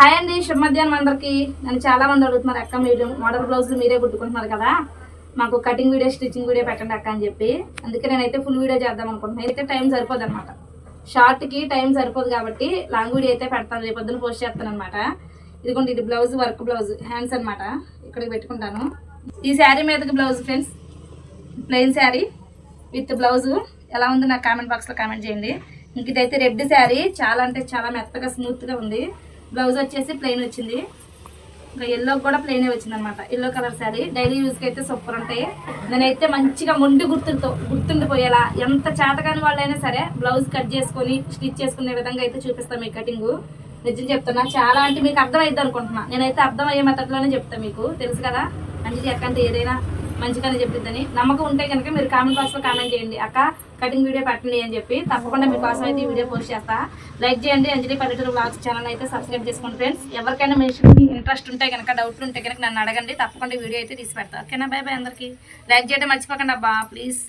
Hi అండి శుభ మధ్యాహ్నం అందరికీ. నన్ను చాలా మంది అడుగుతున్నారు అక్క మీరు మోడల్ బ్లౌజులు మీరే కుట్టుకుంటున్నారు కదా. మాకు కటింగ్ వీడియో స్టిచ్చింగ్ వీడియో పెట్టండి అక్క అని చెప్పి. అందుకే నేనైతే ఫుల్ వీడియో చేద్దాం అనుకుంటున్నాను. అయితే టైం సరిపోదు అనమాట షార్ట్కి టైం సరిపోదు కాబట్టి లాంగ్ వీడియో అయితే పెడతాను. రేపు పోస్ట్ చేస్తాను అనమాట ఇదిగోండి ఇది బ్లౌజ్ వర్క్ బ్లౌజ్ హ్యాండ్స్ అన్నమాట. ఇక్కడికి పెట్టుకుంటాను. ఈ శారీ మీదకి blouse friends plain sari with blouse ఎలా ఉంది నాకు కామెంట్ బాక్స్లో కామెంట్ చేయండి. ఇంక ఇదైతే రెడ్ శారీ. చాలా అంటే చాలా మెత్తగా స్మూత్గా ఉంది. బ్లౌజ్ వచ్చేసి ప్లెయిన్ వచ్చింది. ఇంకా ఎల్లో కూడా ప్లెయినే వచ్చింది అనమాట ఎల్లో కలర్ శారీ డైలీ యూస్కి అయితే సూపర్ ఉంటాయి. నేనైతే మంచిగా మొండి గుర్తులతో గుర్తుండిపోయేలా ఎంత చేతకాని వాళ్ళైనా సరే బ్లౌజ్ కట్ చేసుకొని స్టిచ్ చేసుకునే విధంగా అయితే చూపిస్తాను మీ కటింగ్ నిజం చెప్తున్నా చాలా అంటే మీకు అర్థమైద్ది అనుకుంటున్నా. నేనైతే అర్థమయ్యే మెథడ్లోనే చెప్తాను మీకు. తెలుసు కదా? మంచిది ఎక్కంటే ఏదైనా మంచిగానే చెప్పిద్దని నమ్మకం ఉంటే కనుక మీరు కామెంట్ బాక్స్లో కామెంట్ చేయండి. అక్క కటింగ్ వీడియో పెట్టండి అని చెప్పి. తప్పకుండా మీకోసం అయితే ఈ వీడియో పోస్ట్ చేస్తా. లైక్ చేయండి. అంజలి పల్లెటూరు బ్లాగ్స్ ఛానల్ అయితే సబ్స్క్రైబ్ చేసుకోండి ఫ్రెండ్స్ ఎవరికైనా మీ ఇంట్రెస్ట్ ఉంటే కనుక డౌట్లు ఉంటే కనుక నన్ను అడగండి. తప్పకుండా వీడియో అయితే తీసి పెడతా. ఓకేనా? బాయ్ బాయ్ అందరికీ. లైక్ చేయడం మర్చిపోకండి అబ్బా. ప్లీజ్